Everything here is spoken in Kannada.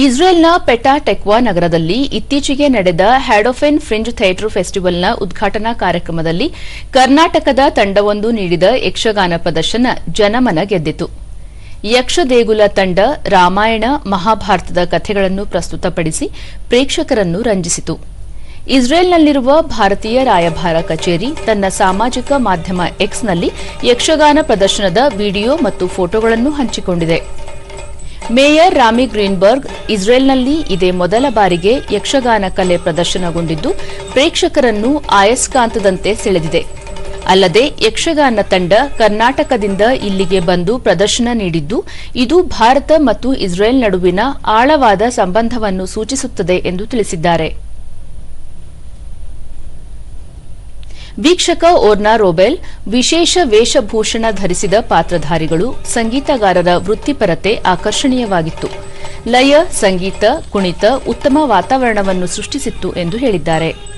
ಇಸ್ರೇಲ್ನ ಪೆಟಾ ಟೆಕ್ವಾ ನಗರದಲ್ಲಿ ಇತ್ತೀಚೆಗೆ ನಡೆದ ಹ್ಯಾಡೋಫೆನ್ ಫ್ರಿಂಜ್ ಥಿಯೇಟರ್ ಫೆಸ್ಟಿವಲ್ನ ಉದ್ಘಾಟನಾ ಕಾರ್ಯಕ್ರಮದಲ್ಲಿ ಕರ್ನಾಟಕದ ತಂಡವೊಂದು ನೀಡಿದ ಯಕ್ಷಗಾನ ಪ್ರದರ್ಶನ ಜನಮನ ಗೆದ್ದಿತು. ಯಕ್ಷದೇಗುಲ ತಂಡ, ರಾಮಾಯಣ, ಮಹಾಭಾರತದ ಕಥೆಗಳನ್ನು ಪ್ರಸ್ತುತಪಡಿಸಿ ಪ್ರೇಕ್ಷಕರನ್ನು ರಂಜಿಸಿತು. ಇಸ್ರೇಲ್ನಲ್ಲಿರುವ ಭಾರತೀಯ ರಾಯಭಾರ ಕಚೇರಿ ತನ್ನ ಸಾಮಾಜಿಕ ಮಾಧ್ಯಮ ಎಕ್ಸ್ನಲ್ಲಿ ಯಕ್ಷಗಾನ ಪ್ರದರ್ಶನದ ವಿಡಿಯೋ ಮತ್ತು ಫೋಟೋಗಳನ್ನು ಹಂಚಿಕೊಂಡಿದೆ. ಮೇಯರ್ ರಾಮಿ ಗ್ರೀನ್ಬರ್ಗ್ ಇಸ್ರೇಲ್ನಲ್ಲಿ ಇದೇ ಮೊದಲ ಬಾರಿಗೆ ಯಕ್ಷಗಾನ ಕಲೆ ಪ್ರದರ್ಶನಗೊಂಡಿದ್ದು, ಪ್ರೇಕ್ಷಕರನ್ನು ಆಯಸ್ಕಾಂತದಂತೆ ಸೆಳೆದಿದೆ. ಅಲ್ಲದೆ, ಯಕ್ಷಗಾನ ತಂಡ ಕರ್ನಾಟಕದಿಂದ ಇಲ್ಲಿಗೆ ಬಂದು ಪ್ರದರ್ಶನ ನೀಡಿದ್ದು, ಇದು ಭಾರತ ಮತ್ತು ಇಸ್ರೇಲ್ ನಡುವಿನ ಆಳವಾದ ಸಂಬಂಧವನ್ನು ಸೂಚಿಸುತ್ತದೆ ಎಂದು ತಿಳಿಸಿದ್ದಾರೆ. ವೀಕ್ಷಕ ಓರ್ನಾ ರೋಬೆಲ್ ವಿಶೇಷ ವೇಷಭೂಷಣ ಧರಿಸಿದ ಪಾತ್ರಧಾರಿಗಳು ಸಂಗೀತಗಾರರ ವೃತ್ತಿಪರತೆ ಆಕರ್ಷಣೀಯವಾಗಿತ್ತು. ಲಯ, ಸಂಗೀತ, ಕುಣಿತ ಉತ್ತಮ ವಾತಾವರಣವನ್ನು ಸೃಷ್ಟಿಸಿತ್ತು ಎಂದು ಹೇಳಿದ್ದಾರೆ.